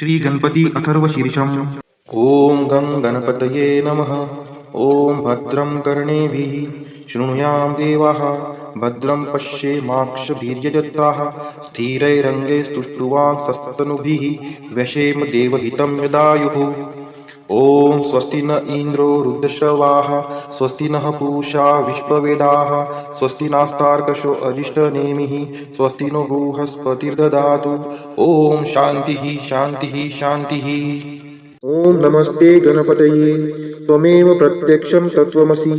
श्री गणपति अथर्व शीर्षम। ॐ गं गणपतये नमः। कर्णे भद्रं कर्णेभिः। भद्रम देवाः। भद्रं पश्येमाक्षवीर्यजत्राः स्थिरैरङ्गे स्तुष्टुवां सस्तनुभिः। व्यशेम देवहितं यदायुः। ॐ स्वस्ति न इन्द्रो रुद्रश्रवाः स्वस्ति नः पूषा विश्ववेदाः स्वस्ति नास्तार्कशो अरिष्टनेमिः स्वस्ति नो बृहस्पतिर्ददातु। ॐ शान्तिः शान्तिः शान्तिः। ॐ नमस्ते गणपतये। त्वमेव प्रत्यक्षं तत्त्वमसि।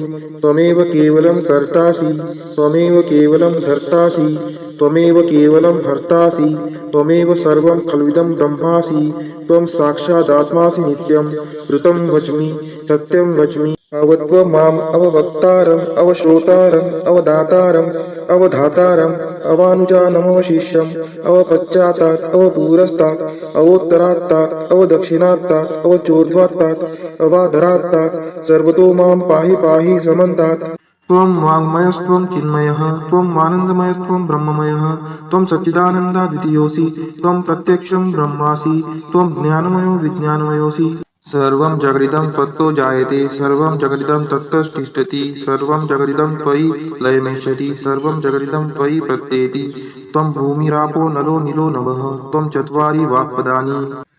त्वमेव केवलं कर्तासि। त्वमेव केवलं धर्तासि। त्वमेव केवलं हर्तासि त्वमेव सर्वं खल्विदं ब्रह्मासि। त्वं साक्षादात्मासि नित्यं। ऋतं वच्मि सत्यं वच्मि अवत्व माम् अववक्तारम्, अवश्रोतारम्, अवदातारम्। अवधातारम्, अवानुजानमवशिष्यम् अवपश्चात्तात् अवपूरस्तात् अवोत्तरात्तात् अवदक्षिणात्तात् अवचोर्ध्वात्तात् अवाधरात्तात् सर्वतो माँ पाहि पाहि समन्तात्। त्वं वाङ्मयस्त्वं चिन्मयः, त्वं आनन्दमयस्त्वं ब्रह्ममयः, त्वं सच्चिदानन्दाद्वितीयोऽसि, त्वं प्रत्यक्षं ब्रह्मासि, त्वं ज्ञानमयो विज्ञानमयोऽसि। सर्वं जगदिदं त्वत्तो जायते, सर्वं जगदिदं तत्तस्तिष्ठति सर्वं जगदिदं त्वयि लयमेष्यति, सर्वं जगदिदं त्वयि प्रत्येति। त्वं भूमिरापो नलो नीलो नभः त्वं चत्वारि वाक्पदानि।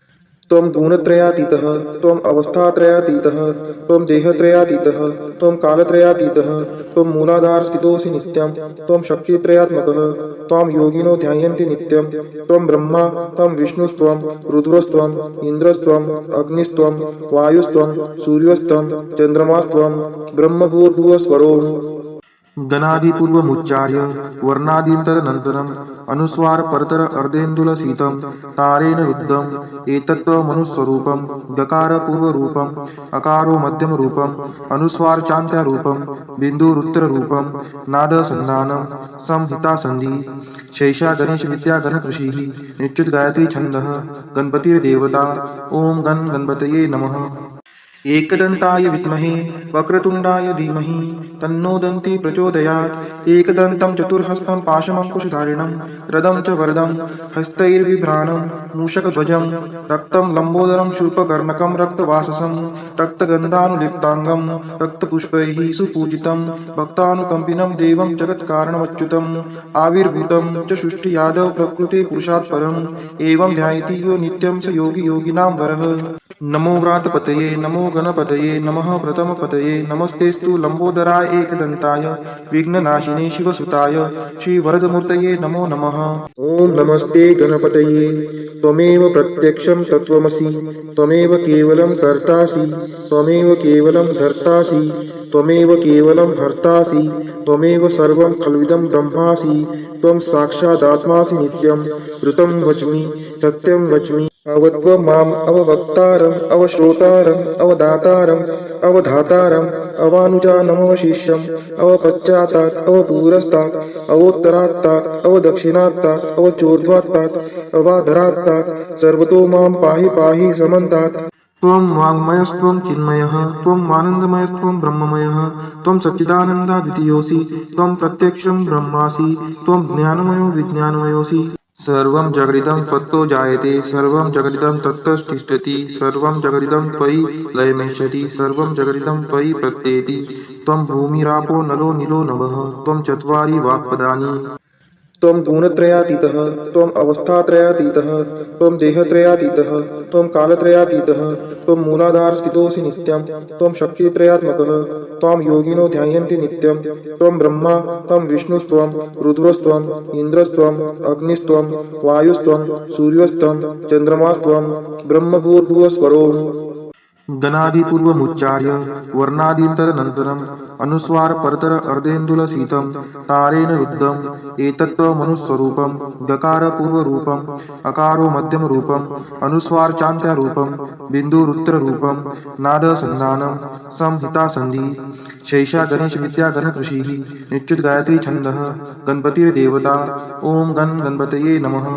त्वं गुणत्रयातीतः त्वम् अवस्थात्रयातीतः, त्वं देहत्रयातीतः, त्वं कालत्रयातीतः, त्वं मूलाधारस्थितोऽसि नित्यं, त्वं शक्तित्रयात्मकः, त्वां योगिनो ध्यायन्ति नित्यं, त्वं ब्रह्मा, त्वं विष्णुस्त्वं रुद्रस्त्वम् इन्द्रस्त्वम् अग्निस्त्वं, वायुस्त्वं, सूर्यस्त्वं चन्द्रमास्त्वं ब्रह्मभूर्भुवस्वरोः गणादिपूर्वमुच्चार्य वर्णादीन्तरनन्तरम् अनुस्वार परतर अर्धेन्दुलसीतं तारेण रुद्धम् एतत्त्वमनुस्वरूपं गकारपूर्वरूपम् अकारो मध्यमरूपम् अनुस्वारचान्त्यारूपं बिन्दुरुत्तररूपं नादसन्धानं संहितासन्धि शैषा गणेशविद्या गणकृषिः निश्चितगायत्री छन्दः गणपतिर्देवता ॐ गण गणपतये नमः। एकदन्ताय विद्महे, वक्रतुण्डाय धीमहि तन्नो दन्ति प्रचोदयात्। एकदन्तं चतुर्हस्तं पाशमङ्कुशधारिणं रदं च वरदं हस्तैर्बिभ्राणं मूषकध्वजं, रक्तं लम्बोदरं शूर्पकर्णकं रक्तवाससं, रक्तगन्धानुलिप्ताङ्गं, रक्तपुष्पैः सुपूजितं, भक्तानुकम्पिनं देवं जगत्कारणमच्युतम् आविर्भूतं च सृष्टि यादव प्रकृते पुरुषात् परम् एवं ध्यायति यो नित्यं स योगी योगिनां वरः। नमो व्रातपतये, नमो गणपतये, नमः प्रथमपतये नमस्तेस्तु लम्बोदराय एकदन्ताय विघ्ननाशिने शिवसुताय। श्रीवरदमूर्तये नमो नमः। ॐ नमस्ते गणपतये। प्रत्यक्षं तत्त्वमसि। त्वमेव केवलं कर्तासि। त्वमेव केवलं धर्तासि। त्वमेव केवलं हर्तासि त्वमेव सर्वं खल्विदं ब्रह्मासि। त्वं साक्षादात्मासि नित्यं। वच्मि, सत्यं वच्मि। अवत्व माम् अववक्तारम्, अवश्रोतारम्, अवदातारम्, अवधातारम्। अवानुजानमवशिष्यम् अवपश्चात्तात् अवपूरस्तात् अवोत्तरात्तात् अवदक्षिणात्तात् अवचोर्ध्वात्तात् अवाधरात्तात् सर्वतो माँ पाहि पाहि समन्तात्। त्वं वाङ्मयस्त्वं चिन्मयः, त्वं आनन्दमयस्त्वं ब्रह्ममयः, त्वं सच्चिदानन्दाद्वितीयोऽसि त्वं प्रत्यक्षं ब्रह्मासि, त्वं ज्ञानमयो विज्ञानमयोऽसि। सर्वं जगदिदं त्वत्तो जायते, सर्वं जगदिदं तत्तस्तिष्ठति, सर्वं जगदिदं त्वयि लयमेशति सर्वं जगदिदं त्वयि प्रत्येति। त्वं भूमिरापो नलो नीलो नव त्वं चत्वारि वाक्पदानि। त्वं गुणत्रयातीतः त्वम् अवस्थात्रयातीतः, त्वं देहत्रयातीतः, त्वं कालत्रयातीतः, त्वं मूलाधारस्थितोऽसि नित्यं, त्वं शक्तित्रयात्मकः, त्वां योगिनो ध्यायन्ति नित्यं, त्वं ब्रह्मा, त्वं विष्णुस्त्वं रुद्रस्त्वम् इन्द्रस्त्वम् अग्निस्त्वं, वायुस्त्वं, सूर्यस्त्वं, चन्द्रमास्त्वं, ब्रह्मभूर्भुवस्वरोः गणादिपूर्वमुच्चार्य वर्णादीन्तरनन्तरम् अनुस्वार परतर अर्धेन्दुलसीतं तारेण रुद्धम् एतत्त्वमनुस्वरूपं गकारपूर्वरूपम् अकारो मध्यमरूपम् अनुस्वारचान्त्यारूपं बिन्दुरुत्तररूपं नादसन्धानं संहितासन्धि शैषा गणेशविद्या गणकृषिः निश्चितगायत्री छन्दः गणपतिर्देवता ॐ गण गणपतये नमः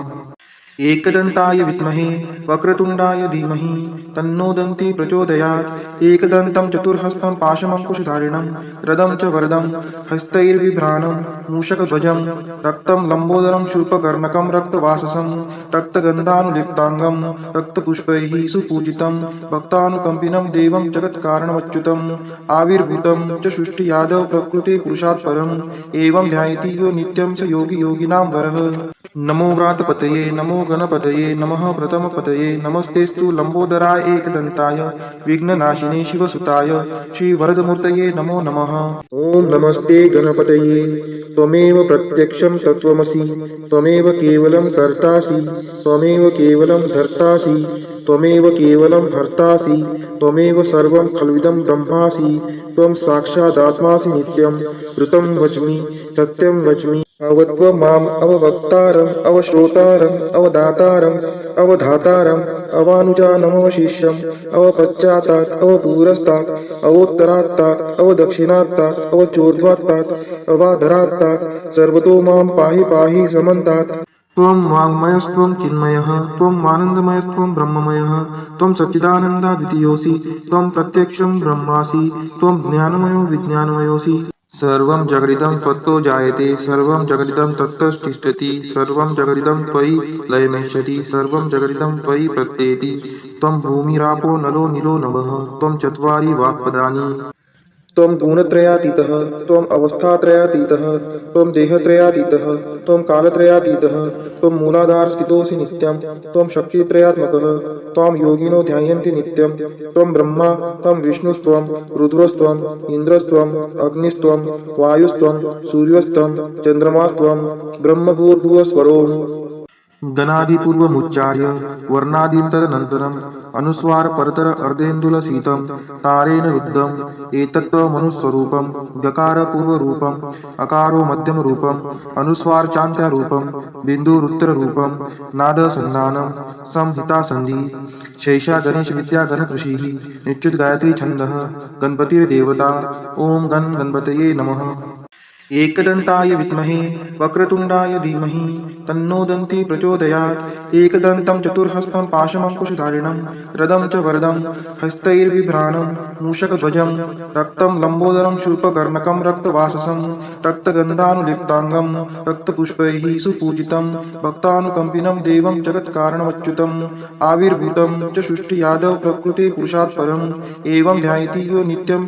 एकदन्ताय विद्महे, वक्रतुण्डाय धीमहि, तन्नो दन्ती प्रचोदयात्। एकदन्तं चतुर्हस्तं पाशमङ्कुशधारिणं रदं च वरदं हस्तैर्बिभ्राणं मूषकध्वजं, रक्तं लम्बोदरं शूर्पकर्णकं रक्तवाससं रक्तगन्धानुलिप्ताङ्गं रक्तपुष्पैः सुपूजितं, भक्तानुकम्पिनं देवं जगत्कारणमच्युतम् आविर्भूतं च परम् एवं ध्यायति यो नित्यं स योगी योगिनां वरः। नमो व्रातपतये, नमो गणपतये, नमः प्रथमपतये नमस्तेस्तु लम्बोदराय एकदन्ताय, विघ्ननाशिने शिवसुताय, श्रीवरदमूर्तये नमो नमः। ॐ नमस्ते गणपतये, त्वमेव प्रत्यक्षं तत्त्वमसि, त्वमेव केवलं कर्तासि, त्वमेव केवलं धर्तासि, त्वमेव केवलं हर्तासि त्वमेव सर्वं खल्विदं ब्रह्मासि, त्वं साक्षादात्मासि नित्यं, ऋतं वच्मि, सत्यं वच्मि। अवत्व माम् अववक्तारम्, अवश्रोतारम्, अवदातारम्, अवधातारम् अवानुजानमवशिष्यम् अवपश्चातात् अवपुरस्तात्, अवोत्तरात्तात्, अवदक्षिणात्तात् अवचोर्ध्वात्तात् अवाधरात्तात्, सर्वतो माँ पाहि पाहि समन्तात्। त्वं वाङ्मयस्त्वं चिन्मयः, त्वं आनन्दमयस्त्वं ब्रह्ममयः, त्वं सच्चिदानन्दाद्वितीयोऽसि त्वं प्रत्यक्षं ब्रह्मासि, त्वं ज्ञानमयो विज्ञानमयोऽसि। सर्वं जगदिदं त्वत्तो जायते, सर्वं जगदिदं तत्तस्तिष्ठति, सर्वं जगदिदं त्वयि लयमेष्यति, सर्वं जगदिदं त्वयि प्रत्येति। त्वं भूमिरापो नलो निलो नभ त्वं चुरी वाक्पदानि। त्वं गुणत्रयातीतः त्वम् अवस्थात्रयातीतः, त्वं देहत्रयातीतः, त्वं कालत्रयातीतः, त्वं मूलाधारस्थितोऽसि नित्यं, त्वं शक्तित्रयात्मकः, त्वां योगिनो ध्यायन्ति नित्यं, त्वं ब्रह्मा, त्वं विष्णुस्त्वं रुद्रस्त्वम् इन्द्रस्त्वम् अग्निस्त्वं, वायुस्त्वं, सूर्यस्त्वं चन्द्रमास्त्वं ब्रह्मभूर्भुवस्वरोः गणादिपूर्वमुच्चार्य वर्णादीन्तरनन्तरम् अनुस्वार परतर अर्धेन्दुलसीतं तारेण रुद्धम् एतत्त्वमनुस्वरूपं गकारपूर्वरूपम् अकारो मध्यमरूपम् अनुस्वारचान्त्यारूपं बिन्दुरुत्तररूपं नादसन्धानं संहितासन्धि शैषा गणकृषिः निश्चित गायत्री छन्दः गणपतिर्देवता ॐ गण गणपतये नमः एकदन्ताय विद्महे वक्रतुण्डाय धीमहि, तन्नो दन्ती प्रचोदयात्। एकदन्तं चतुर्हस्तं पाशमङ्कुशधारिणं रदं च वरदं हस्तैर्बिभ्राणं मूषकध्वजं, रक्तं लम्बोदरं शूर्पकर्णकं रक्तवाससं रक्तगन्धानुलिप्ताङ्गं रक्तपुष्पैः सुपूजितं, भक्तानुकम्पिनं देवं जगत्कारणमच्युतम् आविर्भूतं च एवं ध्यायति यो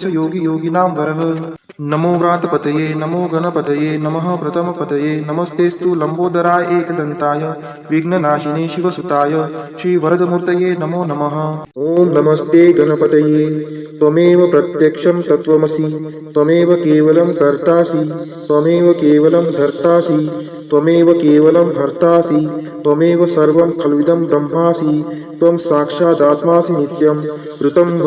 योगी योगिनां वरः। नमो व्रातपतये, नमो गणपतये, नमः प्रथमपतये नमस्तेस्तु लम्बोदराय एकदन्ताय, विघ्ननाशिने शिवसुताय, श्रीवरदमूर्तये नमो नमः। ॐ नमस्ते गणपतये, त्वमेव प्रत्यक्षं तत्त्वमसि, त्वमेव केवलं कर्तासि, त्वमेव केवलं धर्तासि, त्वमेव केवलं हर्तासि त्वमेव सर्वं खल्विदं ब्रह्मासि, त्वं साक्षादात्मासि नित्यं, ऋतं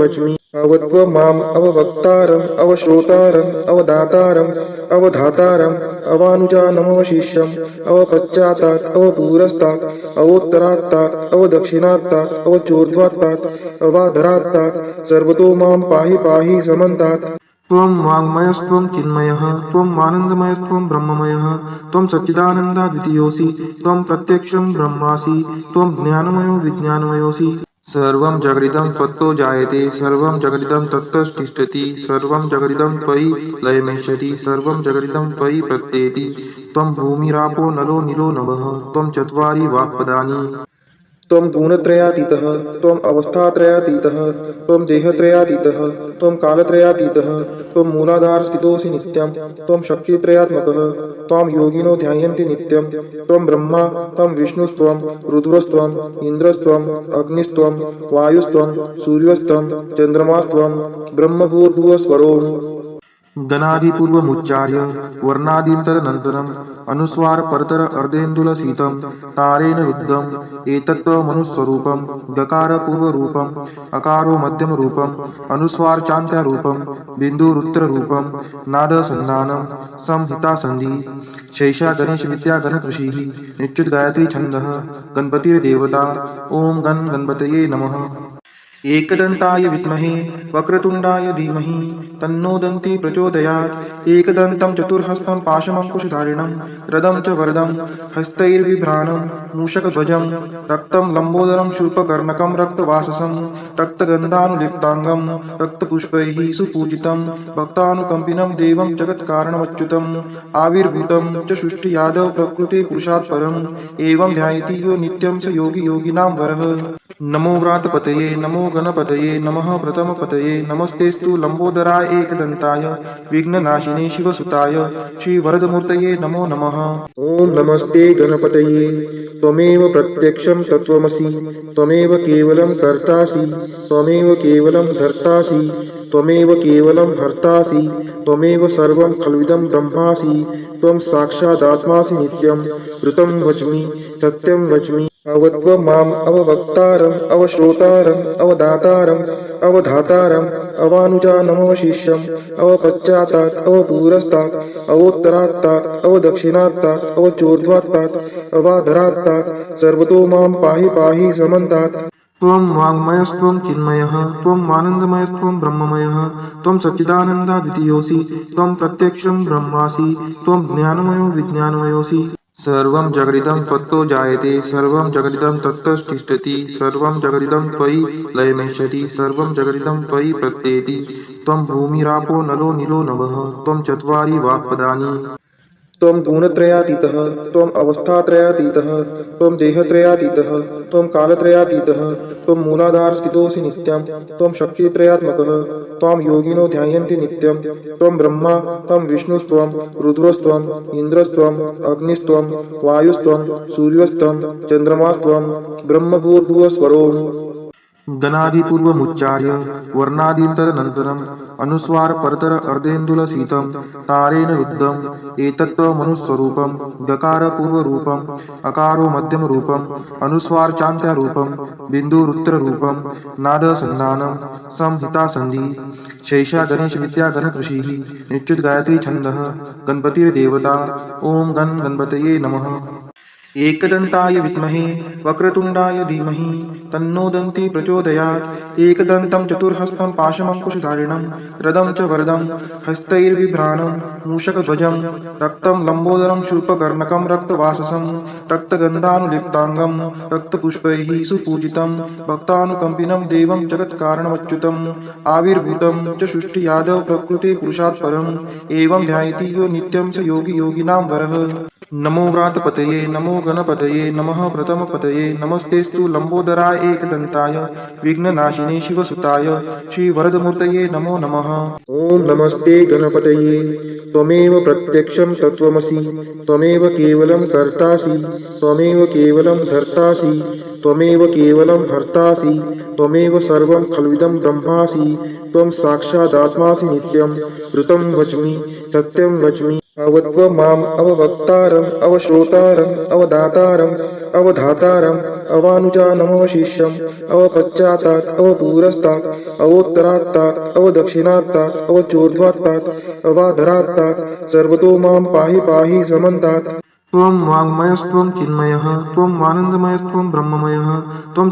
वच्मि अवत्व माम् अववक्तारम् अवश्रोतारम् अवदातारम् अवधातारम् अवानुजानमवशिष्यम् अवपश्चातात् अवपुरस्तात्, अवोत्तरात्तात्, अवदक्षिणात्तात्, अवचोर्ध्वात्तात्, अवाधरात्तात्, सर्वतो माँ पाहि पाहि समन्तात्। त्वं वाङ्मयस्त्वं चिन्मयः त्वम् आनन्दमयस्त्वं ब्रह्ममयः, त्वं सच्चिदानन्दाद्वितीयोऽसि, त्वं प्रत्यक्षं ब्रह्मासि, त्वं ज्ञानमयो विज्ञानमयोऽसि। सर्वं जगदिदं त्वत्तो जायते, सर्वं जगदिदं तत्तस्तिष्ठति सर्वं जगदिदं त्वयि लयमेशति सर्वं जगदिदं त्वयि प्रत्येति। त्वं भूमिरापो नलो नीलो नभ, त्वं चत्वारि वाक्पदानि। त्वं गुणत्रयातीतः त्वम् अवस्थात्रयातीतः, त्वं देहत्रयातीतः, त्वं कालत्रयातीतः, त्वं मूलाधारस्थितोऽसि नित्यं, त्वं शक्तित्रयात्मकः, त्वां योगिनो ध्यायन्ति नित्यं, त्वं ब्रह्मा, त्वं विष्णुस्त्वं रुद्रस्त्वम् इन्द्रस्त्वम् अग्निस्त्वं, वायुस्त्वं, सूर्यस्त्वं, चन्द्रमास्त्वं ब्रह्मभूर्भुवस्वरोः गणादिपूर्वमुच्चार्य वर्णादीन्तरनन्तरम् अनुस्वार परतर अर्धेन्दुलसीतं, तारेण रुद्धम् एतत्त्वमनुस्वरूपं गकारपूर्वरूपम् अकारो मध्यमरूपम् अनुस्वारचान्त्यारूपं बिन्दुरुत्तररूपं नादसन्धानं, संहितासन्धि शैषा गणकृषिः निश्चित गायत्री छन्दः गणपतिर्देवता, ॐ गण गणपतये नमः। एकदन्ताय विद्महे, वक्रतुण्डाय धीमहि, तन्नो दन्ती प्रचोदयात्। एकदन्तं चतुर्हस्तं पाशमङ्कुशधारिणं, रदं च वरदं हस्तैर्बिभ्राणं मूषकध्वजं, रक्तं लम्बोदरं शूर्पकर्णकं रक्तवाससं, रक्तगन्धानुलिप्ताङ्गं, रक्तपुष्पैः सुपूजितं, भक्तानुकम्पिनं देवं जगत्कारणमच्युतम् आविर्भूतं च प्रकृते पुरुषात् परम् एवं ध्यायति यो योगी योगिनां वरः। नमो व्रातपतये, नमो गणपतये नमः प्रथमपतये। नमस्तेस्तु लम्बोदराय एकदन्ताय। विघ्ननाशिने शिवसुताय। श्रीवरदमूर्तये नमो नमः। ॐ नमस्ते त्वमेव प्रत्यक्षं त्वमेव केवलं कर्तासि। त्वमेव केवलं धर्तासि। त्वमेव केवलं हर्तासि त्वमेव सर्वं खल्विदं ब्रह्मासि। त्वं साक्षादात्मासि नित्यं। ऋतं वच्मि, सत्यं वच्मि। अवत्व माम् अववक्तारम्, अवश्रोतारम्, अवदातारम्, अवधातारम्, अवानुजानमवशिष्यम् अवपश्चातात् अवपूरस्तात्, अवोत्तरात्तात्, अवदक्षिणात्तात्, अवचोर्ध्वात्तात्, अवाधरात्तात्, सर्वतो माँ पाहि पाहि समन्तात्। त्वं वाङ्मयस्त्वं चिन्मयः त्वम् आनन्दमयस्त्वं ब्रह्ममयः, त्वं सच्चिदानन्दाद्वितीयोऽसि त्वं प्रत्यक्षं ब्रह्मासि, त्वं ज्ञानमयो विज्ञानमयोऽसि। सर्वं जगदिदं त्वत्तो जायते, सर्वं जगदिदं तत्तस्तिष्ठति, सर्वं जगदिदं त्वयि लयमेशति सर्वं जगदिदं त्वयि प्रत्येति। त्वं भूमिरापो नलो नीलो नभः त्वं चत्वारि वाक्पदानि। त्वं गुणत्रयातीतः त्वम् अवस्थात्रयातीतः, त्वं देहत्रयातीतः, त्वं कालत्रयातीतः, त्वं मूलाधारस्थितोऽसि नित्यं, त्वं शक्तित्रयात्मकः, त्वां योगिनो ध्यायन्ति नित्यं, त्वं ब्रह्मा, त्वं विष्णुस्त्वं रुद्रस्त्वम् इन्द्रस्त्वम् अग्निस्त्वं, वायुस्त्वं, सूर्यस्त्वं, चन्द्रमास्त्वं ब्रह्मभूर्भुवस्वरोम् गणादिपूर्वमुच्चार्य वर्णादीन्तरनन्तरम् अनुस्वार परतर अर्धेन्दुलसीतं तारेण रुद्धम् एतत्त्वमनुस्वरूपं गकारपूर्वरूपम् अकारो मध्यमरूपम् अनुस्वारचान्त्यारूपं बिन्दुरुत्तररूपं नादसन्धानं संहितासन्धि शैषा गणेशविद्या गणकृषिः निश्चितगायत्री छन्दः गणपतिर्देवता ॐ गण गणपतये नमः एकदन्ताय विद्महे, वक्रतुण्डाय धीमहि तन्नो दन्ती प्रचोदयात्। एकदन्तं चतुर्हस्तं पाशमङ्कुशधारिणं रदं च वरदं हस्तैर्बिभ्राणं मूषकध्वजं, रक्तं लम्बोदरं शूर्पकर्णकं रक्तवाससं रक्तगन्धानुलिप्ताङ्गं रक्तपुष्पैः सुपूजितं, भक्तानुकम्पिनं देवं जगत्कारणमच्युतम् आविर्भूतं च सृष्टियादौ प्रकृते पुरुषात् परम् एवं ध्यायति यो योगी योगिनां वरः। नमो व्रातपतये, नमो गणपतये, नमः प्रथमपतये नमस्तेस्तु लम्बोदराय एकदन्ताय, विघ्ननाशिने शिवसुताय, श्रीवरदमूर्तये नमो नमः। ॐ नमस्ते गणपतये, त्वमेव प्रत्यक्षं तत्त्वमसि, त्वमेव केवलं कर्तासि, त्वमेव केवलं धर्तासि, त्वमेव केवलं हर्तासि त्वमेव सर्वं खल्विदं ब्रह्मासि, त्वं साक्षादात्मासि नित्यं, ऋतं वच्मि, सत्यं वच्मि। अवत्व माम् अववक्तारम्, अवश्रोतारम्, अवदातारम्, अवधातारम्, अवानुजानमवशिष्यम् अवपश्चातात् अवपूरस्तात्, अवोत्तरात्तात्, अवदक्षिणात्तात्, अवचोर्ध्वात्तात्, अवाधरात्तात्, सर्वतो माँ पाहि पाहि समन्तात्। त्वं वाङ्मयस्त्वं चिन्मयः त्वम् आनन्दमयस्त्वं ब्रह्ममयः, त्वं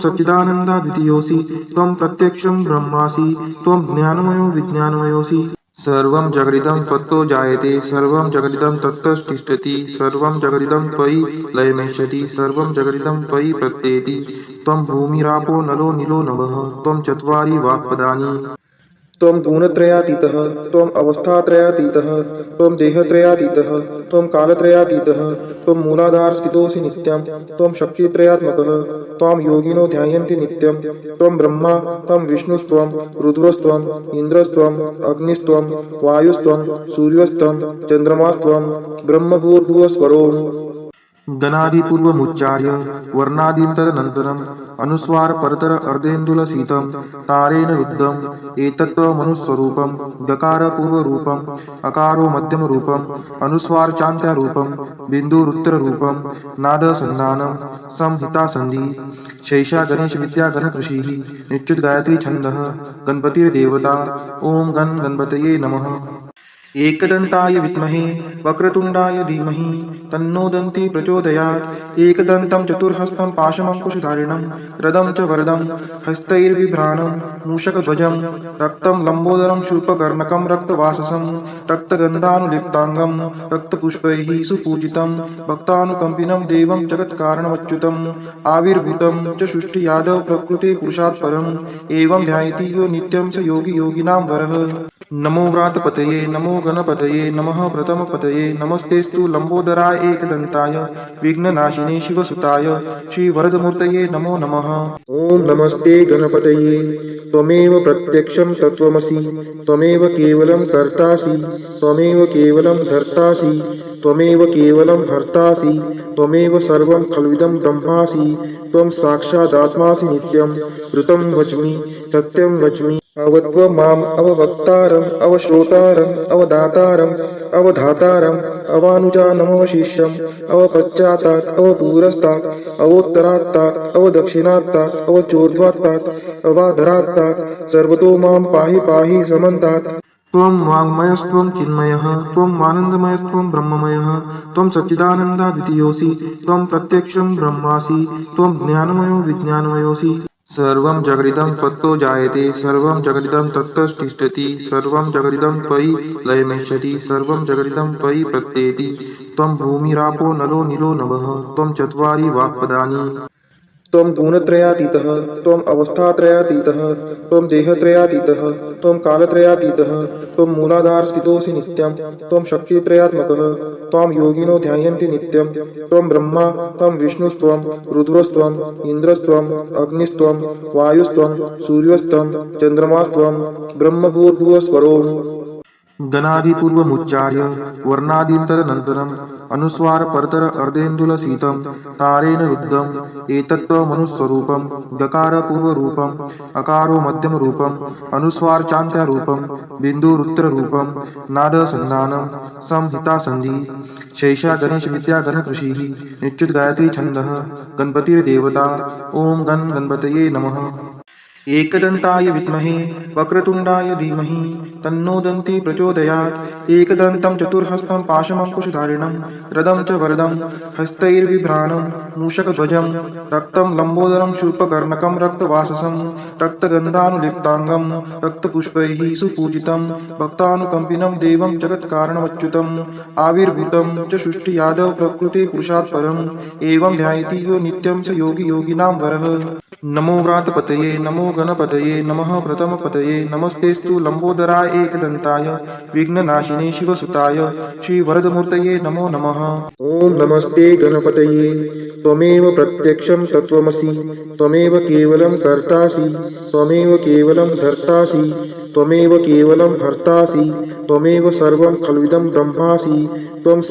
त्वं प्रत्यक्षं ब्रह्मासि, त्वं ज्ञानमयो विज्ञानमयोऽसि। सर्वं जगदिदं त्वत्तो जायते, सर्वं जगदिदं तत्तस्तिष्ठति सर्वं जगदिदं त्वयि लयमेशति सर्वं जगदिदं त्वयि प्रत्येति। त्वं भूमिरापो नलो नीलो नभ त्वं चत्वारि वाक्पदानि। त्वं गुणत्रयातीतः त्वम् अवस्थात्रयातीतः, त्वं देहत्रयातीतः, त्वं कालत्रयातीतः, त्वं मूलाधारस्थितोऽसि नित्यं, त्वं शक्तित्रयात्मकः, त्वां योगिनो ध्यायन्ति नित्यं, त्वं ब्रह्मा, त्वं विष्णुस्त्वं रुद्रस्त्वम् इन्द्रस्त्वम् अग्निस्त्वं, वायुस्त्वं, सूर्यस्त्वं, चन्द्रमास्त्वं ब्रह्मभूर्भुवस्वरोम् गणादिपूर्वमुच्चार्य वर्णादीन्तरनन्तरम् अनुस्वार परतर अर्धेन्दुलसीतं तारेण रुद्धम् एतत्त्वमनुस्वरूपं गकारपूर्वरूपम् अकारो मध्यमरूपम् अनुस्वारचान्त्यारूपं बिन्दुरुत्तररूपं नादसन्धानं संहितासन्धि शैषा गणेशविद्या गणकृषिः निश्चितगायत्री छन्दः गणपतिर्देवता। ॐ गण गणपतये नमः। एकदन्ताय विद्महे, वक्रतुण्डाय धीमहि, तन्नो दन्ति प्रचोदयात्। एकदन्तं चतुर्हस्तं पाशमङ्कुशधारिणं, रदं च वरदं हस्तैर्बिभ्राणं मूषकध्वजं, रक्तं लम्बोदरं शूर्पकर्णकं रक्तवाससं रक्तगन्धानुलिप्ताङ्गं रक्तपुष्पैः सुपूजितं, भक्तानुकम्पिनं देवं जगत्कारणमच्युतम् आविर्भूतं च प्रकृते पुरुषात् परम् एवं ध्यायति यो योगी योगिनां वरः। नमो व्रातपतये, नमो गणपतये नमः, प्रथमपतये नमस्तेस्तु लम्बोदराय एकदन्ताय, विघ्ननाशिने शिवसुताय, श्रीवरदमूर्तये नमो नमः। ॐ नमस्ते त्वमेव प्रत्यक्षं त्वमेव केवलं कर्तासि, त्वमेव केवलं धर्तासि, त्वमेव केवलं हर्तासि त्वमेव सर्वं खल्विदं ब्रह्मासि, त्वं साक्षादात्मासि नित्यं, ऋतं वच्मि, सत्यं वच्मि। अवत्व माम् अववक्तारम्, अवश्रोतारम्, अवदातारम्, अवधातारम्, अवानुजानमवशिष्यम्, अवपश्चात्तात्, अवपूरस्तात्, अवोत्तरात्तात्, अवदक्षिणात्तात्, अवचोर्ध्वात्तात्, अवाधरात्तात्, सर्वतो माँ पाहि पाहि समन्तात्। त्वं वाङ्मयस्त्वं चिन्मयः त्वम् आनन्दमयस्त्वं ब्रह्ममयः, त्वं सच्चिदानन्दाद्वितीयोऽसि त्वं प्रत्यक्षं ब्रह्मासि, त्वं ज्ञानमयो विज्ञानमयोऽसि। सर्वं जगदिदं जायते, सर्वं जगदिदं तत्तस्तिष्ठति, सर्वं प्रत्येति। भूमिरापो नलो निलो नभः त्वं चत्वारि वाक्पदानि। त्वं गुणत्रयातीतः त्वम् अवस्थात्रयातीतः, त्वं देहत्रयातीतः, त्वं कालत्रयातीतः, त्वं मूलाधारस्थितोऽसि नित्यं, त्वं शक्तित्रयात्मकः, त्वां योगिनो ध्यायन्ति नित्यं, त्वं ब्रह्मा, त्वं विष्णुस्त्वं रुद्रस्त्वम् इन्द्रस्त्वम् अग्निस्त्वं, वायुस्त्वं, सूर्यस्त्वं, चन्द्रमास्त्वं ब्रह्मभूर्भुवस्वरोम् गणादिपूर्वमुच्चार्य वर्णादीं तदनन्तरम् अनुस्वार परतर अर्धेन्दुलसीतं तारेण रुद्धम् एतत्त्वमनुस्वरूपं गकारपूर्वरूपम् अकारो मध्यमरूपम् अनुस्वारचान्त्यारूपं बिन्दुरुत्तररूपं नादसन्धानं संहितासन्धि शैषा गणेशविद्या गणकृषिः निश्चितगायत्री छन्दः गणपतिर्देवता ॐ गण गणपतये नमः एकदन्ताय विद्महे, वक्रतुण्डाय धीमहि, तन्नो दन्ति प्रचोदयात्। एकदन्तं चतुर्हस्तं पाशमङ्कुशधारिणं रदं च वरदं हस्तैर्बिभ्राणं मूषकध्वजं रक्तं लम्बोदरं शूर्पकर्णकं रक्तवाससं रक्तगन्धानुलिप्ताङ्गं रक्तपुष्पैः सुपूजितं भक्तानुकम्पिनं देवं जगत्कारणमच्युतम् आविर्भूतं च प्रकृते परम् एवं ध्यायति यो नित्यं योगी योगिनां वरः। नमो व्रातपतये, नमो गणपतये नमः, प्रथमपतये नमस्तेस्तु लम्बोदराय एकदन्ताय, विघ्ननाशिने शिवसुताय, श्रीवरदमूर्तये नमो नमः। ॐ नमस्ते त्वमेव प्रत्यक्षं तत्त्वमसि, त्वमेव केवलं कर्तासि, त्वमेव केवलं धर्तासि, त्वमेव केवलं हर्तासि त्वमेव सर्वं खल्विदं ब्रह्मासि, त्वं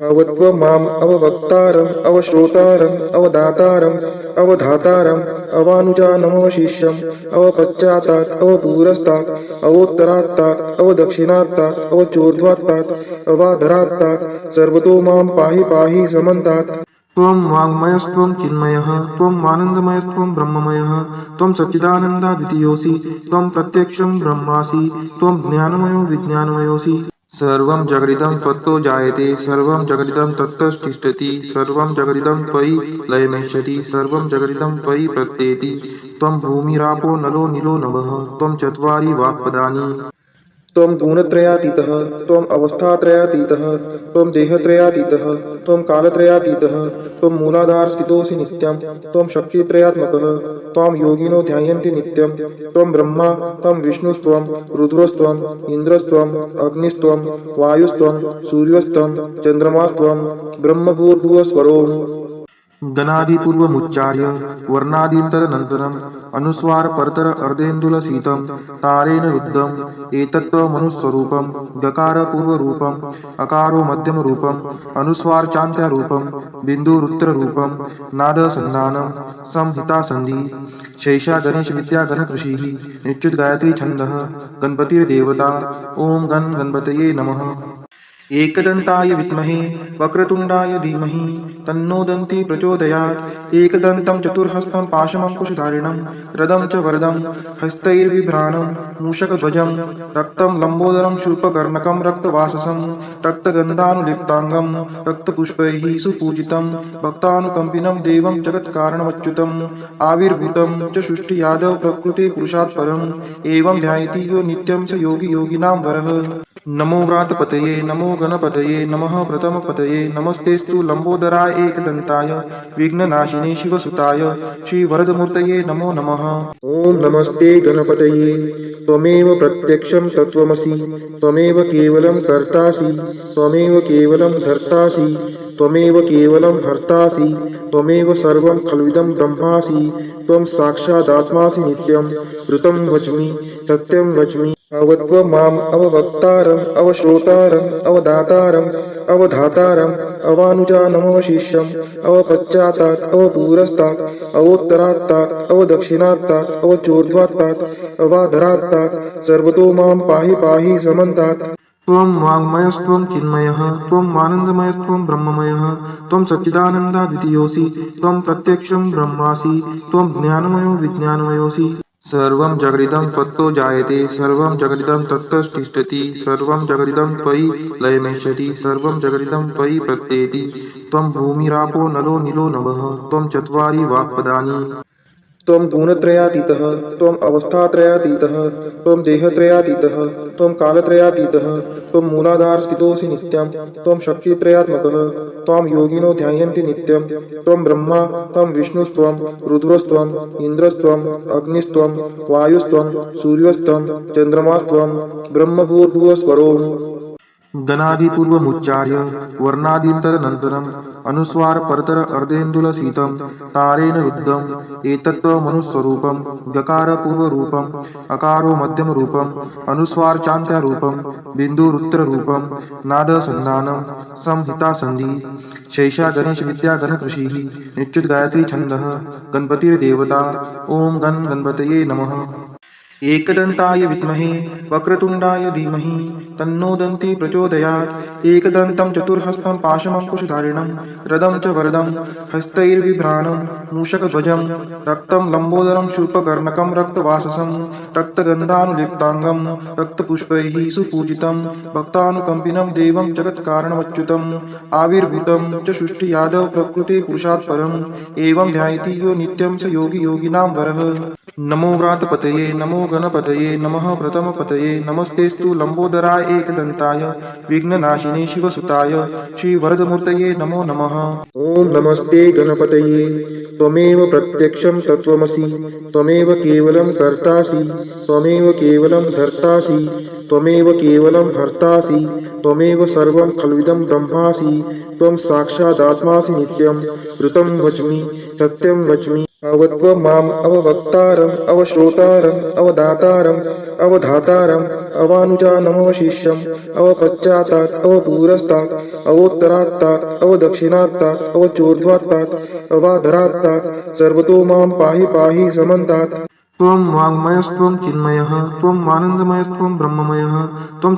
अवत्व माम् अववक्तारम्, अवश्रोतारम्, अवदातारम्, अवधातारम् अवानुजानमवशिष्यम् अवपश्चात्तात्, अवपूरस्तात्, अवोत्तरात्तात्, अवदक्षिणात्तात्, अवचोर्ध्वात्तात्, अवाधरात्तात्, सर्वतो माँ पाहि पाहि समन्तात्। त्वं वाङ्मयस्त्वं चिन्मयः त्वम् आनन्दमयस्त्वं ब्रह्ममयः, त्वं सच्चिदानन्दाद्वितीयोऽसि त्वं प्रत्यक्षं ब्रह्मासि, त्वं ज्ञानमयो विज्ञानमयोऽसि। सर्वं जगदिदं त्वत्तो जायते, सर्व जगदिदं तत्तस्तिष्ठति, सर्वं जगदिदं त्वयि लयमेष्यति, सर्वं जगदिदं त्वयि प्रत्येति। त्वं भूमिरापो नलो नीलो नभः त्वं चत्वारि वाक्पदानि। त्वं गुणत्रयातीतः त्वम् अवस्थात्रयातीतः, त्वं देहत्रयातीतः, त्वं कालत्रयातीतः, त्वं मूलाधारस्थितोऽसि नित्यं, त्वं शक्तित्रयात्मकः, त्वां योगिनो ध्यायन्ति नित्यं, त्वं ब्रह्मा, त्वं विष्णुस्त्वं रुद्रस्त्वम् इन्द्रस्त्वम् अग्निस्त्वं, वायुस्त्वं, सूर्यस्त्वं, चन्द्रमास्त्वं ब्रह्मभूर्भुवस्वरोम् गणादिपूर्वमुच्चार्य वर्णादीं तदनन्तरम् अनुस्वार परतर अर्धेन्दुलसीतं तारेण रुद्धम् एतत्त्वमनुस्वरूपं गकारपूर्वरूपम् अकारो मध्यमरूपम् अनुस्वारचान्त्यारूपं बिन्दुरुत्तररूपं नादसन्धानं संहितासन्धि शैषा गणेशविद्या गणकृषिः निश्चितगायत्री छन्दः, गणपतिर्देवता ॐ गण गणपतये नमः। एकदन्ताय विद्महे, वक्रतुण्डाय धीमहि, तन्नो दन्ती प्रचोदयात्। एकदन्तं चतुर्हस्तं पाशमङ्कुशधारिणं रदं च वरदं हस्तैर्बिभ्राणं मूषकध्वजं, रक्तं लम्बोदरं शूर्पकर्णकं रक्तवाससं, रक्तगन्धानुलिप्ताङ्गं, रक्तपुष्पैः सुपूजितं, भक्तानुकम्पिनं देवं जगत्कारणमच्युतम् आविर्भूतं च सृष्टि यादव एवं ध्यायति यो योगी योगिनां वरः। नमो व्रातपतये, नमो गणपतये नमः, प्रथमपतये नमस्तेस्तु लम्बोदराय एकदन्ताय, विघ्ननाशिने शिवसुताय, श्रीवरदमूर्तये नमो नमः। ॐ नमस्ते त्वमेव प्रत्यक्षं तत्त्वमसि, त्वमेव केवलं कर्तासि, त्वमेव केवलं धर्तासि, त्वमेव केवलं हर्तासि, त्वमेव सर्वं खल्विदं ब्रह्मासि अवत्व माम् अववक्तारम्, अवश्रोतारम्, अवदातारम्, अवधातारम् अवानुजानमवशिष्यम् अवपश्चातात् अवपूरस्तात्, अवोत्तरात्तात्, अवदक्षिणात्तात्, अवचोर्ध्वात्तात्, अवाधरात्तात्, सर्वतो माँ पाहि पाहि समन्तात्। त्वं वाङ्मयस्त्वं चिन्मयः आनन्दमयस्त्वं ब्रह्ममयः, त्वं त्वं प्रत्यक्षं ब्रह्मासि, त्वं ज्ञानमयो विज्ञानमयोऽसि। सर्वं जगदिदं त्वत्तो जायते, सर्वं जगदिदं तत्तस्तिष्ठति, सर्वं जगदिदं त्वयि लयमेष्यति, सर्वं जगदिदं त्वयि प्रत्येति। त्वं भूमिरापो नलो नीलो नभः, त्वं चत्वारि वाक्पदानि। त्वं गुणत्रयातीतः त्वम् अवस्थात्रयातीतः, त्वं देहत्रयातीतः, त्वं कालत्रयातीतः, त्वं मूलाधारस्थितोऽसि नित्यं, त्वं शक्तित्रयात्मकः, त्वां योगिनो ध्यायन्ति नित्यं, त्वं ब्रह्मा, त्वं ब्रह्मभूर्भुवस्वरो गणादिपूर्वमुच्चार्य वर्णादीन्तरनन्तरम् अनुस्वार परतर अर्धेन्दुलसीतं तारेण रुद्धम् एतत्त्वमनुस्वरूपं गकारपूर्वरूपम् अकारो मध्यमरूपम् अनुस्वारचान्त्यारूपं बिन्दुरुत्तररूपं नादसन्धानं संहितासन्धि शैषा गणेशविद्या गणकृषिः निश्चितगायत्री छन्दः गणपतिर्देवता ॐ गण गणपतये नमः एकदन्ताय विद्महे, वक्रतुण्डाय धीमहि तन्नो दन्ती प्रचोदयात्। एकदन्तं चतुर्हस्तं पाशमङ्कुशधारिणं रदं च वरदं हस्तैर्बिभ्राणं मूषकध्वजं, रक्तं लम्बोदरं शूर्पकर्णकं रक्तवाससं रक्तगन्धानुलिप्ताङ्गं रक्तपुष्पैः सुपूजितं, भक्तानुकम्पिनं देवं जगत्कारणमच्युतम् आविर्भूतं च यादव प्रकृते पुरुषात् एवं ध्यायति यो योगी योगिनां वरः। नमो व्रातपतये, नमो गणपतये नमः प्रथमपतये। नमस्तेस्तु लम्बोदराय एकदन्ताय, विघ्ननाशिने शिवसुताय, श्रीवरदमूर्तये नमो नमः। ॐ नमस्ते त्वमेव प्रत्यक्षं तत्त्वमसि, त्वमेव केवलं कर्तासि, त्वमेव केवलं धर्तासि, त्वमेव केवलं हर्तासि त्वमेव सर्वं खल्विदं ब्रह्मासि, त्वं साक्षादात्मासि अवत्व माम् अववक्तारम्, अवश्रोतारम्, अवदातारम्, अवधातारम् अवानुजानमवशिष्यम् अवपश्चातात् अवपूरस्तात्, अवोत्तरात्तात्, अवदक्षिणात्तात्, अवचोर्ध्वात्तात्, अवाधरात्तात्, सर्वतो माँ पाहि पाहि समन्तात्। त्वं वाङ्मयस्त्वं चिन्मयः त्वम् आनन्दमयस्त्वं ब्रह्ममयः, त्वं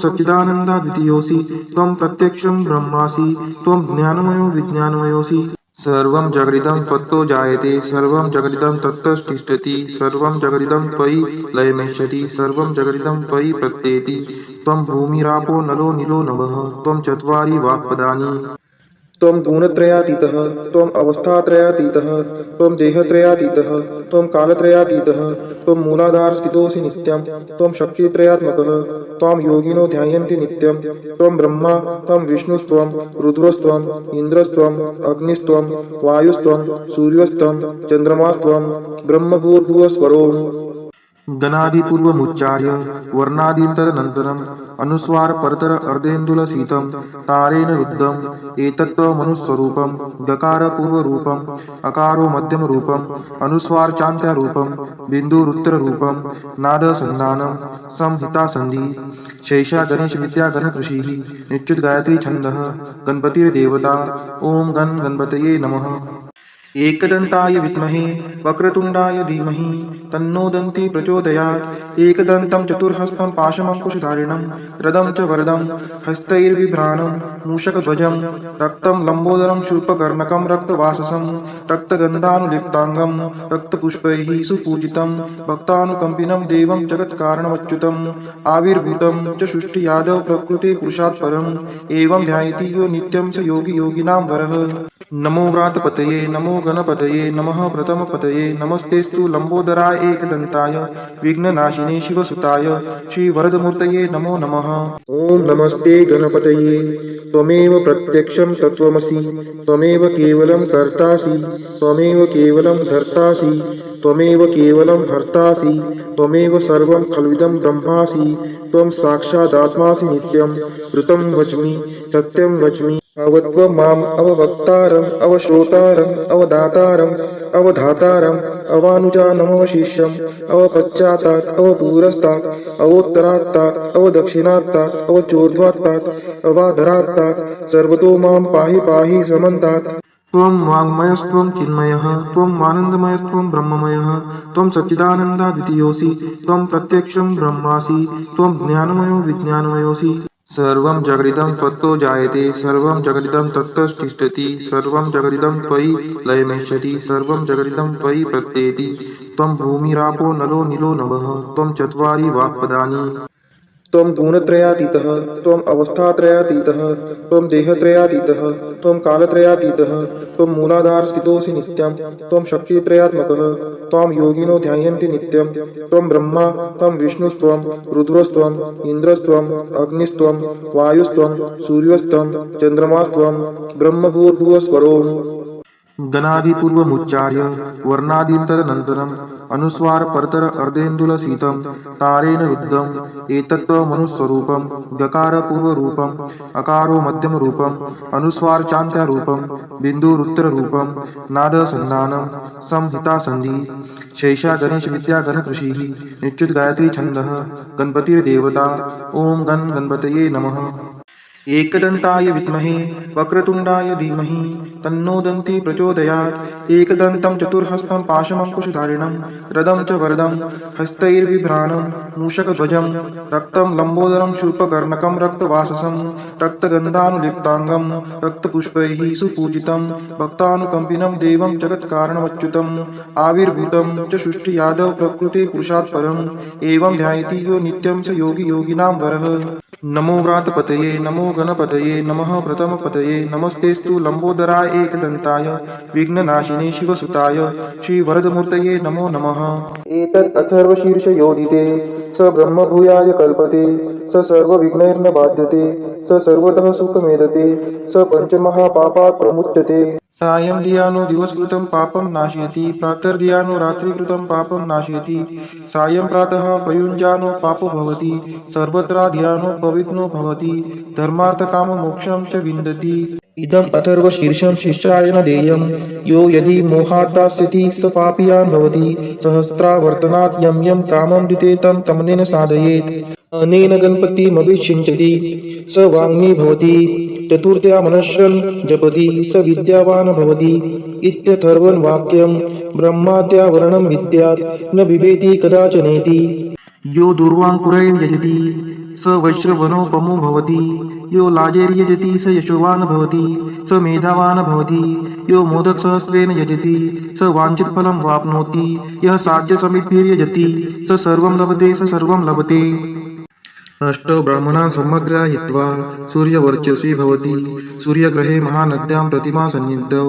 त्वं प्रत्यक्षं ब्रह्मासि, त्वं ज्ञानमयो विज्ञानमयोऽसि। सर्वं जगदिदं त्वत्तो जायते, सर्वं जगदिदं तत्तस्तिष्ठति सर्वं जगदिदं त्वयि लयमेष्यति, सर्वं जगदिदं त्वयि प्रत्येति। त्वं भूमिरापो नलो निलो नभः त्वं चत्वारि वाक्पदानि। त्वं गुणत्रयातीतः त्वम् अवस्थात्रयातीतः, त्वं देहत्रयातीतः, त्वं कालत्रयातीतः, त्वं मूलाधारस्थितोऽसि नित्यं, त्वं शक्तित्रयात्मकः। त्वां योगिनो ध्यायन्ति नित्यं। त्वं ब्रह्मा, त्वं विष्णुस्त्वं रुद्रस्त्वम् इन्द्रस्त्वम् अग्निस्त्वं, वायुस्त्वं, सूर्यस्त्वं चन्द्रमास्त्वं ब्रह्मभूर्भुवस्वरो गणादिपूर्वमुच्चार्य वर्णादीन्तरनन्तरम् अनुस्वार परतर अर्धेन्दुलसीतं तारेण रुद्धम् एतत्त्वमनुस्वरूपं गकारपूर्वरूपम् अकारो मध्यमरूपम् अनुस्वारचान्त्यारूपं बिन्दुरुत्तररूपं नादसन्धानं संहितासन्धि शैषा गणेशविद्या गणकृषिः निश्चितगायत्री छन्दः गणपतिर्देवता ॐ गण गणपतये नमः। एकदन्ताय विद्महे, वक्रतुण्डाय धीमहि तन्नो दन्ती प्रचोदयात्। एकदन्तं चतुर्हस्तं पाशमङ्कुशधारिणं रदं च वरदं हस्तैर्बिभ्राणं मूषकध्वजं, रक्तं लम्बोदरं शूर्पकर्णकं रक्तवाससं रक्तगन्धानुलिप्ताङ्गं रक्तपुष्पैः सुपूजितं, भक्तानुकम्पिनं देवं जगत्कारणमच्युतम् आविर्भूतं च सृष्टियादौ प्रकृते पुरुषात् परम् एवं ध्यायति यो नित्यं स योगी योगिनां वरः। नमो व्रातपतये, नमो गणपतये, नमः प्रथमपतये नमस्तेस्तु लम्बोदराय। एकदन्ताय, विघ्ननाशिने शिवसुताय, श्रीवरदमूर्तये नमो नमः। ॐ नमस्ते गणपतये। त्वमेव प्रत्यक्षं तत्त्वमसि, त्वमेव केवलं कर्तासि, त्वमेव केवलं धर्तासि, त्वमेव केवलं हर्तासि त्वमेव सर्वं खल्विदं ब्रह्मासि, त्वं साक्षादात्मासि नित्यं, ऋतं वच्मि अवत्व माम् अववक्तारम्, अवश्रोतारम् अवानुजानमवशिष्यम् अवपश्चात्तात् अवपूरस्तात् अवोत्तरात्तात् अवदक्षिणात्तात् अवचोर्ध्वात्तात् अवाधरात्तात्, सर्वतो माँ पाहि पाहि समन्तात्। त्वं वाङ्मयस्त्वं चिन्मयः त्वम् आनन्दमयस्त्वं ब्रह्ममयः, त्वं सच्चिदानन्दाद्वितीयोऽसि त्वं प्रत्यक्षं ब्रह्मासि, त्वं ज्ञानमयो विज्ञानमयोऽसि। सर्वं जगदिदं त्वत्तो जायते, सर्वं जगदिदं तत्तस्तिष्ठति, सर्वं जगदिदं त्वयि लयमेशति सर्वं जगदिदं त्वयि प्रत्येति। त्वं भूमिरापो नलो नीलो नभः, त्वं चत्वारि वाक्पदानि। त्वं गुणत्रयातीतः त्वम् अवस्थात्रयातीतः, त्वं देहत्रयातीतः, त्वं कालत्रयातीतः, त्वं मूलाधारस्थितोऽसि नित्यं, त्वं शक्तित्रयात्मकः, त्वां योगिनो ध्यायन्ति नित्यं, त्वं ब्रह्मा, त्वं विष्णुस्त्वं रुद्रस्त्वम् इन्द्रस्त्वम् अग्निस्त्वं, वायुस्त्वं, सूर्यस्त्वं चन्द्रमास्त्वं ब्रह्मभूर्भुवस्वरो गणादिपूर्वमुच्चार्य वर्णादीन् तदनन्तरम् अनुस्वार परतर अर्धेन्दुलसीतं तारेण रुद्धम् एतत्त्वमनुस्वरूपं गकारपूर्वरूपम् अकारो मध्यमरूपम् अनुस्वार चान्त्यारूपं बिन्दुरुत्तररूपं नादसन्धानं संहितासन्धि शैषा गणेशविद्या गणकृषिः निश्चितगायत्री छन्दः गणपतिर्देवता ॐ गण गणपतये नमः एकदन्ताय विद्महे, वक्रतुण्डाय धीमहि, तन्नो दन्ती प्रचोदयात्। एकदन्तं चतुर्हस्तं पाशमङ्कुशधारिणं रदं च वरदं हस्तैर्बिभ्राणं मूषकध्वजं, रक्तं लम्बोदरं शूर्पकर्णकं, रक्तवाससं, रक्तगन्धानुलिप्ताङ्गं, रक्तपुष्पैः सुपूजितं, भक्तानुकम्पिनं देवं जगत्कारणमच्युतम् आविर्भूतं च सृष्टियादौ प्रकृते पुरुषात् परम् एवं ध्यायति यो योगी नमो व्रातपतये, नमो गणपतये, नमः प्रथमपतये नमस्तेस्तु लम्बोदराय एकदन्ताय, विघ्ननाशिने शिवसुताय, श्रीवरदमूर्तये नमो नमः। एतत् अथर्वशीर्षयोदिते स ब्रह्मभूयाय कल्पते। स सर्वविघ्नैर्न बाध्यते स सर्वतः सुखमेदते स पञ्चमहापापात् प्रमुच्यते। सायं धियानो दिवसकृतं पापं नाशयति प्रातर्धियानो रात्रिकृतं पापं नाशयति। सायं प्रातः प्रयुञ्जानो पापो भवति सर्वत्र ध्यानो पवित्नो भवति धर्मार्थकाममोक्षं च विन्दति। इदम् अथर्वशीर्षं शिष्याय न देयं यो यदि मोहात् दास्यति स पापीयान् भवति सहस्रावर्तनात् यं यं कामं दिते तं तमनेन साधयेत्। अनेन गणपति गणपतिमभिषिञ्चति स वाङ्मी भवति, चतुर्थया मनश्रन् जपति, स विद्यावान् भवति इत्यथर्वन् वाक्यं ब्रह्माद्यावरणं विद्यात्, न बिभेति कदाचनेति यो दुर्वाङ्कुरैर्यजति स वैश्रवणोपमो भवति, यो लाजैर्यजति स यशोवान् भवति, स मेधावान् भवति, यो मोदकसहस्रेण यजति, स वाञ्छितफलं वाप्नोति यः साध्यसमिद्भिर्यजति, स सर्वं लभते, स सर्वं लभते। अष्टौ ब्राह्मणान् समग्रा हित्वा। सूर्यवर्चसि भवति। सूर्यग्रहे महानद्यां प्रतिमा सन्निधौ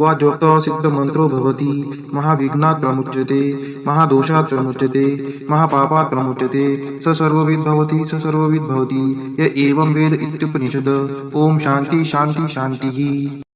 वा ज्योतौ सिद्धमन्त्रो भवति। महाविघ्नात् प्रमुच्यते। महादोषात् प्रमुच्यते। महापापात् प्रमुच्यते। स सर्वविद् भवति, स भवति। य एवं वेद इत्युपनिषद। ॐ शान्ति शान्ति, शान्तिः।